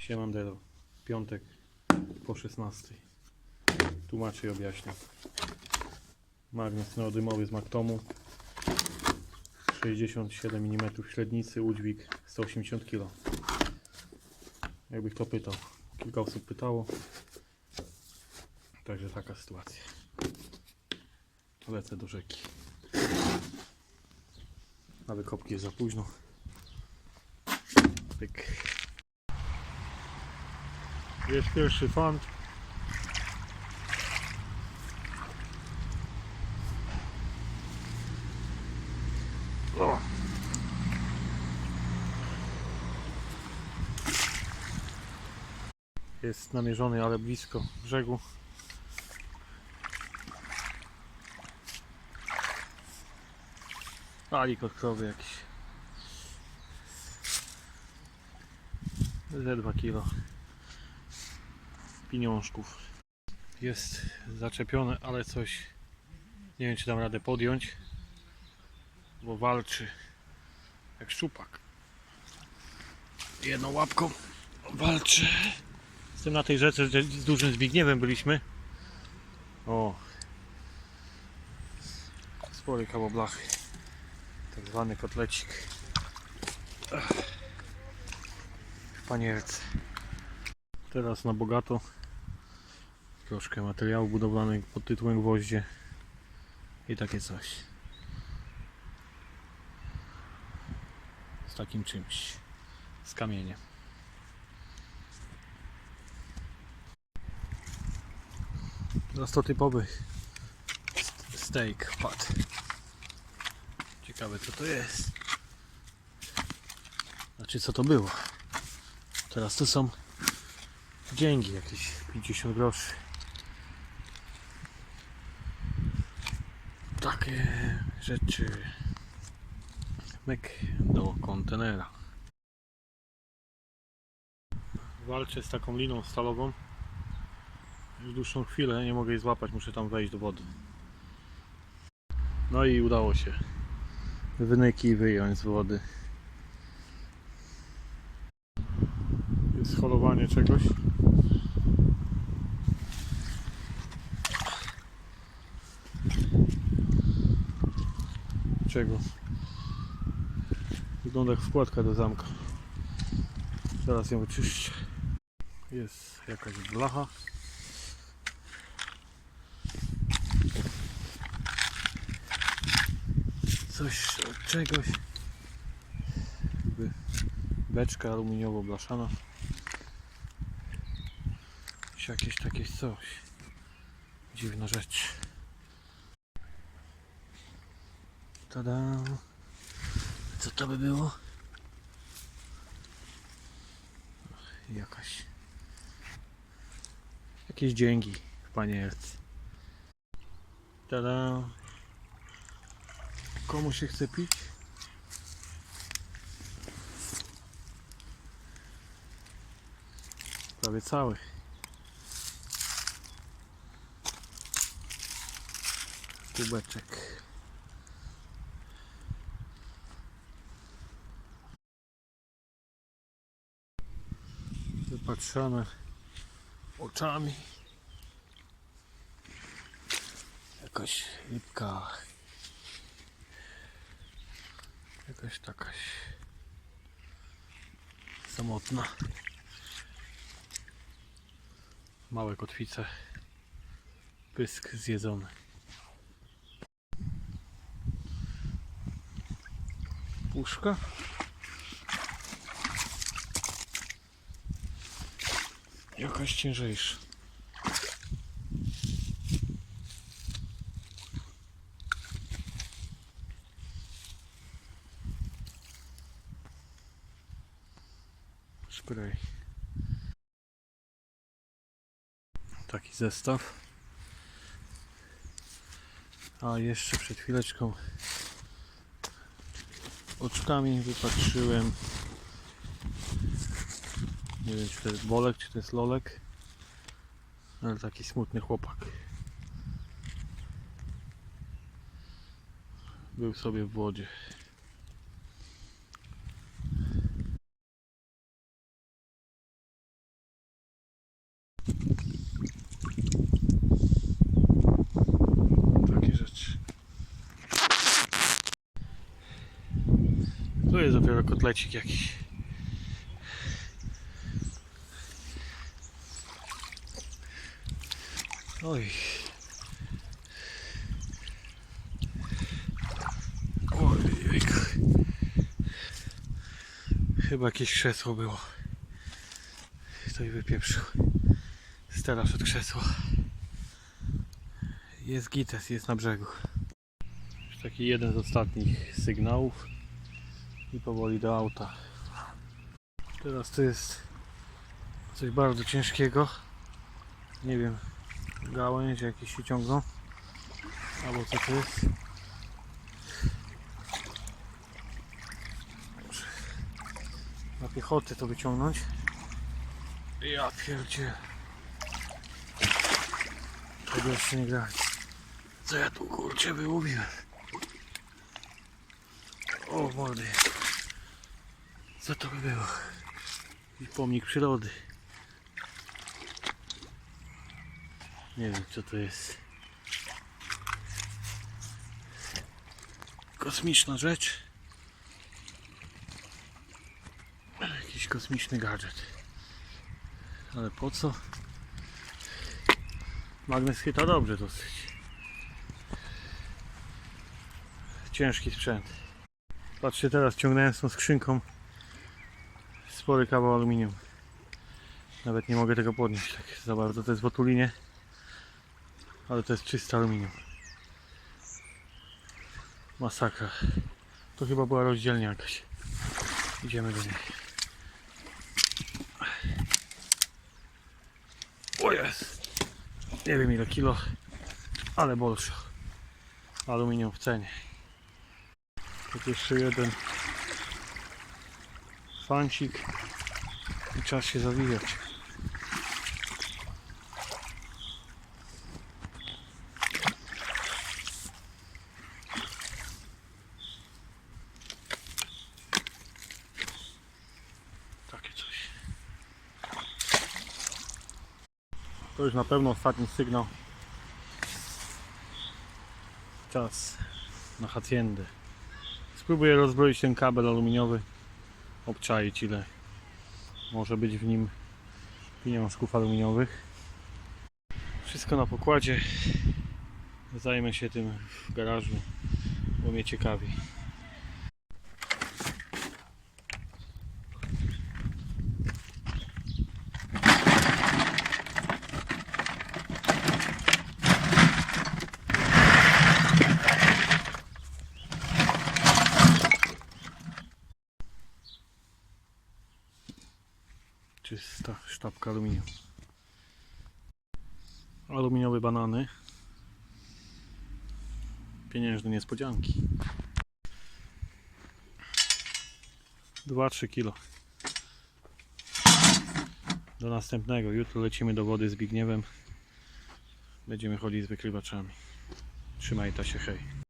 Siemandero. Piątek po 16. Tłumaczę i objaśniam. Magnes neodymowy z Maktomu. 67 mm średnicy, udźwig 180 kg. Jakby kto pytał. Kilka osób pytało. Także taka sytuacja. Lecę do rzeki. Na wykopki jest za późno. Pyk. Jest pierwszy fant. Jest namierzony, ale blisko brzegu. Alik od krowy jakiś. Ze 2 kilo pieniążków. Jest zaczepione, ale coś nie wiem czy dam radę podjąć, bo walczy jak szczupak. Jedną łapką walczy. Jestem na tej rzece z dużym Zbigniewem byliśmy. O. Spory kawoblachy. Tak zwany kotlecik. W panierce. Teraz na bogato. Troszkę materiału budowlanych pod tytułem gwoździe. I takie coś. Z takim czymś. Z kamieniem. Teraz to typowy st- steak pad. Ciekawe co to jest. Znaczy co to było. Teraz to są dzięki jakieś 50 groszy. Takie rzeczy. Myk do kontenera. Walczę z taką liną stalową. Już dłuższą chwilę nie mogę jej złapać, muszę tam wejść do wody. No i udało się. Wynyki wyjąć z wody. Jest holowanie czegoś. Czego? Wygląda jak wkładka do zamka. Zaraz ją wyczyszczę. Jest jakaś blacha. Coś od czegoś. Jakby beczka aluminiowo blaszana. Jakieś takie coś. Dziwna rzecz. Tada. Co to by było? Jakaś. Jakieś dzięki, panie Erc. Tada. Komu się chce pić? Prawie cały. Kubeczek. Wypatrzone oczami. Jakaś lipka. Jakaś takaś samotna. Małe kotwice. Pysk zjedzony. Puszka. Jakaś ciężejsza. Spray. Taki zestaw. A jeszcze przed chwileczką oczkami wypatrzyłem nie wiem czy to jest Bolek, czy to jest Lolek. Ale taki smutny chłopak. Był sobie w wodzie. Takie rzeczy. Tu jest dopiero kotlecik jakiś. Oj. Ojejku. Chyba jakieś krzesło było. Ktoś wypieprzył. Stelaż od krzesła. Jest gites, jest na brzegu. Taki jeden z ostatnich sygnałów i powoli do auta. Teraz to jest coś bardzo ciężkiego. Nie wiem, gałęzie jakieś się ciągną. Albo co to jest. Na piechotę to wyciągnąć. Ja pierdzie. Tego jeszcze nie grać. Co ja tu kurczę wyłowiłem? O wody. Co to by było? I pomnik przyrody. Nie wiem co to jest. Kosmiczna rzecz. Jakiś kosmiczny gadżet. Ale po co? Magnes chyta dobrze dosyć. Ciężki sprzęt. Patrzcie teraz, ciągnąłem z tą skrzynką spory kawał aluminium. Nawet nie mogę tego podnieść tak za bardzo. To jest w otulinie, ale to jest czyste aluminium. Masakra. To chyba była rozdzielnia jakaś. Idziemy do niej. O jest! Nie wiem ile kilo, ale bolszo. Aluminium w cenie. Tu jeszcze jeden fancik i czas się zawijać. Takie coś. To już na pewno ostatni sygnał. Czas na haciendę. Spróbuję rozbroić ten kabel aluminiowy. Obczaić ile może być w nim pieniążków aluminiowych. Wszystko na pokładzie. Zajmę się tym w garażu, bo mnie ciekawi. Czysta sztabka aluminium. Aluminiowe banany. Pieniężne niespodzianki. 2-3 kilo. Do następnego. Jutro lecimy do wody z Bigniewem. Będziemy chodzić z wykrywaczami. Trzymaj ta się hej.